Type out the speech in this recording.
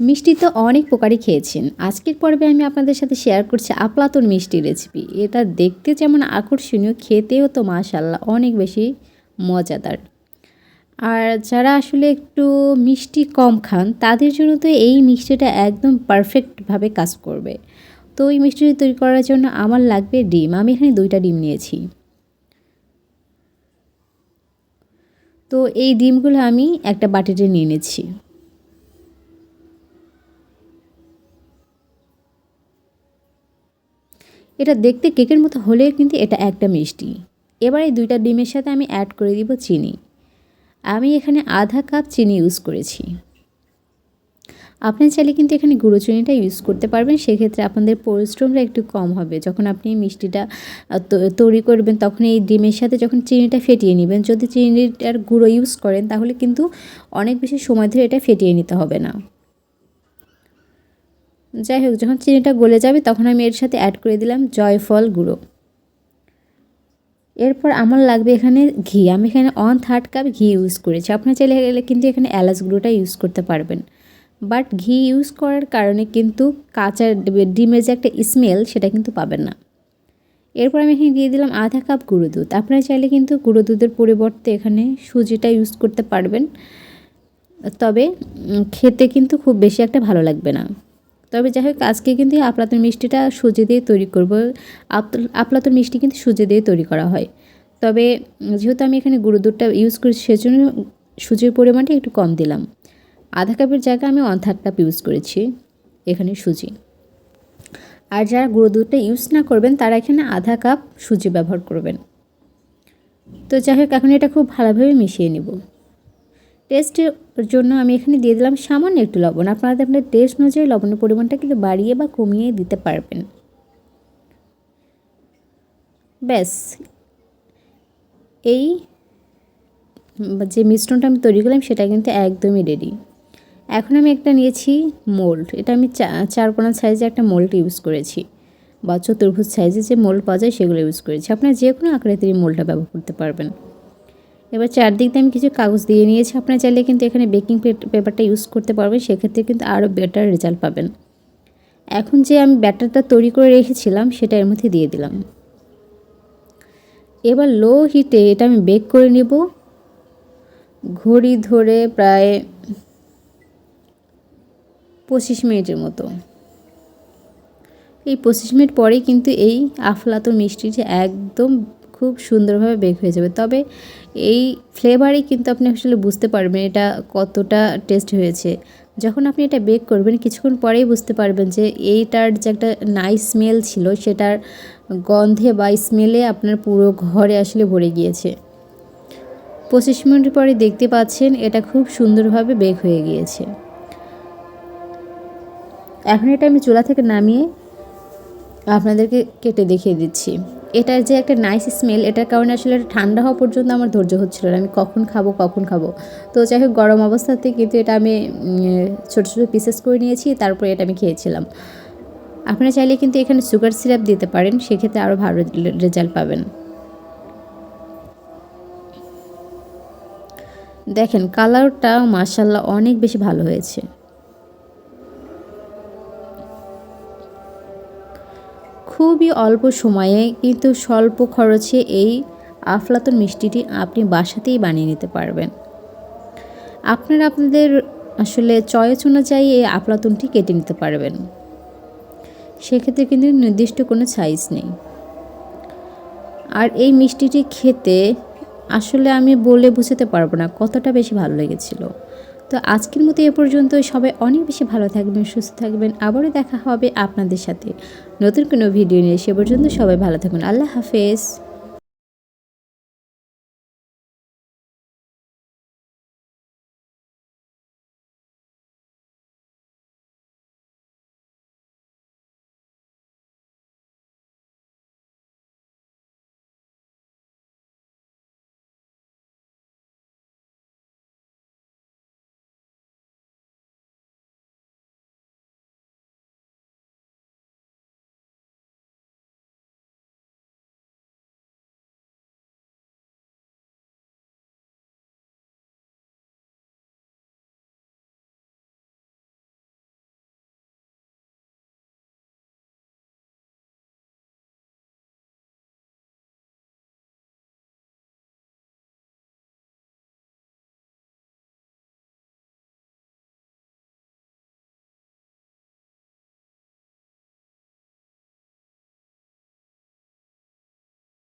মিষ্টি তো অনেক প্রকারই খেয়েছেন। আজকের পর্বে আমি আপনাদের সাথে শেয়ার করছি আপলাতন মিষ্টি রেসিপি এটা দেখতে যেমন আকর্ষণীয়, খেতেও তো মাশাল্লাহ অনেক বেশি মজাদার। আর যারা আসলে একটু মিষ্টি কম খান, তাদের জন্য তো এই মিষ্টিটা একদম পারফেক্টভাবে কাজ করবে। তো এই মিষ্টিটি তৈরি করার জন্য আমার লাগবে ডিম। আমি এখানে দুইটা ডিম নিয়েছি। তো এই ডিমগুলো আমি একটা বাটিতে নিয়ে নিচ্ছি। এটা দেখতে কেকের মতো হলেও কিন্তু এটা একটা মিষ্টি। এবার এই দুইটা ডিমের সাথে আমি অ্যাড করে দিব চিনি। আমি এখানে আধা কাপ চিনি ইউজ করেছি। আপনি চাইলে কিন্তু এখানে গুঁড়ো চিনিটা ইউজ করতে পারবেন। সেক্ষেত্রে আপনাদের পরিশ্রমটা একটু কম হবে। যখন আপনি মিষ্টিটা তৈরি করবেন, তখন এই ডিমের সাথে যখন চিনিটা ফেটিয়ে নেবেন, যদি চিনিটার গুঁড়ো ইউজ করেন, তাহলে কিন্তু অনেক বেশি সময় ধরে এটা ফেটিয়ে নিতে হবে না। যাই হোক যখন চিনিটা গলে যাবে তখন আমি এর সাথে অ্যাড করে দিলাম জয়ফল গুঁড়ো। এরপর আমার লাগবে এখানে ঘি। আমি এখানে ওয়ান থার্ড কাপ ঘি ইউজ করেছি। আপনার চাইলে গেলে কিন্তু এখানে এলাচ গুঁড়োটা ইউজ করতে পারবেন। বাট ঘি ইউজ করার কারণে কিন্তু কাঁচা ডিমের যে একটা স্মেল সেটা কিন্তু পাবেন না। এরপর আমি এখানে দিয়ে দিলাম আধা কাপ গুঁড়ো দুধ। আপনারা চাইলে কিন্তু গুঁড়ো দুধের পরিবর্তে এখানে সুজিটা ইউজ করতে পারবেন। তবে খেতে কিন্তু খুব বেশি একটা ভালো লাগবে না। তবে যাই হোক আজকে কিন্তু আপলাতুর মিষ্টিটা সুজি দিয়ে তৈরি করব। আপলাতুর মিষ্টি কিন্তু সুজি দিয়ে তৈরি করা হয়। তবে যেহেতু আমি এখানে গুঁড়ো দুধটা ইউজ করেছি সেজন্য সুজির পরিমাণটা একটু কম দিলাম। আধা কাপের জায়গায় আমি ওয়ান থার্ড কাপ ইউজ করেছি এখানে সুজি। আর যারা গুঁড়ো দুধটা ইউজ না করবেন, তারা এখানে আধা কাপ সুজি ব্যবহার করবেন। তো যাই হোক এখন এটা খুব ভালোভাবে মিশিয়ে নেব। টেস্টের জন্য আমি এখানে দিয়ে দিলাম সামান্য একটু লবণ। আপনাদের আপনার টেস্ট অনুযায়ী লবণের পরিমাণটা কিন্তু বাড়িয়ে বা কমিয়ে দিতে পারবেন। ব্যাস। এই যে মিশ্রণটা আমি তৈরি করলাম, সেটা কিন্তু একদমই রেডি এখন আমি একটা নিয়েছি মোল্ড এটা আমি চার কোনা সাইজে একটা মোল্ড ইউজ করেছি বা চতুর্ভুজ সাইজে যে মোল্ড পাওয়া যায়, সেগুলো ইউজ করেছি। আপনারা যে কোনো আকারের এই মোল্ডটা ব্যবহার করতে পারবেন। এবার চারদিক দিয়ে আমি কিছু কাগজ দিয়ে নিয়েছি। আপনারা চাইলে কিন্তু এখানে বেকিং পেপারটা ইউজ করতে পারবেন, সেক্ষেত্রে কিন্তু আরও বেটার রেজাল্ট পাবেন। এখন যে আমি ব্যাটারটা তৈরি করে রেখেছিলাম, সেটা এর মধ্যে দিয়ে দিলাম। এবার লো হিটে এটা আমি বেক করে নেব। ঘড়ি ধরে প্রায় পঁচিশ মিনিটের মতো। এই পঁচিশ মিনিট পরেই কিন্তু এই আফলাতুর যে একদম খুব সুন্দরভাবে বেক হয়ে যাবে। তবে এই ফ্লেভারেই কিন্তু আপনি আসলে বুঝতে পারবেন এটা কতটা টেস্ট হয়েছে। যখন আপনি এটা বেক করবেন, কিছুক্ষণ পরেই বুঝতে পারবেন যে এইটার যে একটা নাইস স্মেল ছিল, সেটার গন্ধে বা স্মেলে আপনার পুরো ঘরে আসলে ভরে গিয়েছে। পঁচিশ মিনিট পরে দেখতে পাচ্ছেন এটা খুব সুন্দরভাবে বেক হয়ে গিয়েছে। এখন এটা আমি চুলা থেকে নামিয়ে আপনাদেরকে কেটে দেখিয়ে দিচ্ছি। এটার যে একটা নাইস স্মেল এটার কারণে আসলে ঠান্ডা হওয়া পর্যন্ত আমার ধৈর্য হচ্ছিল না। আমি কখন খাব কখন খাব। তো যাই হোক, গরম অবস্থাতে কিন্তু এটা আমি ছোটো ছোটো পিসেস করে নিয়েছি, তারপরে এটা আমি খেয়েছিলাম। আপনারা চাইলে কিন্তু এখানে সুগার সিরাপ দিতে পারেন, সেক্ষেত্রে আরও ভালো রেজাল্ট পাবেন। দেখেন কালারটা মাসাল্লাহ অনেক বেশি ভালো হয়েছে। খুবই অল্প সময়ে কিন্তু স্বল্প খরচে এই আফলাতুন মিষ্টিটি আপনি বাসাতেই বানিয়ে নিতে পারবেন। আপনারা আপনাদের আসলে চয়েস অনুযায়ী এই আফলাতুনটি কেটে নিতে পারবেন। সেক্ষেত্রে কিন্তু নির্দিষ্ট কোনো সাইজ নেই। আর এই মিষ্টিটি খেতে আসলে আমি বলে বুঝতে পারব না কতটা বেশি ভালো লেগেছিল। তো আজকের মতো এ পর্যন্ত সবাই অনেক বেশি ভালো থাকবেন, সুস্থ থাকবেন। আবারও দেখা হবে আপনাদের সাথে। নতুন কোনো ভিডিও নিয়ে সে পর্যন্ত সবাই ভালো থাকুন। আল্লাহ হাফেজ।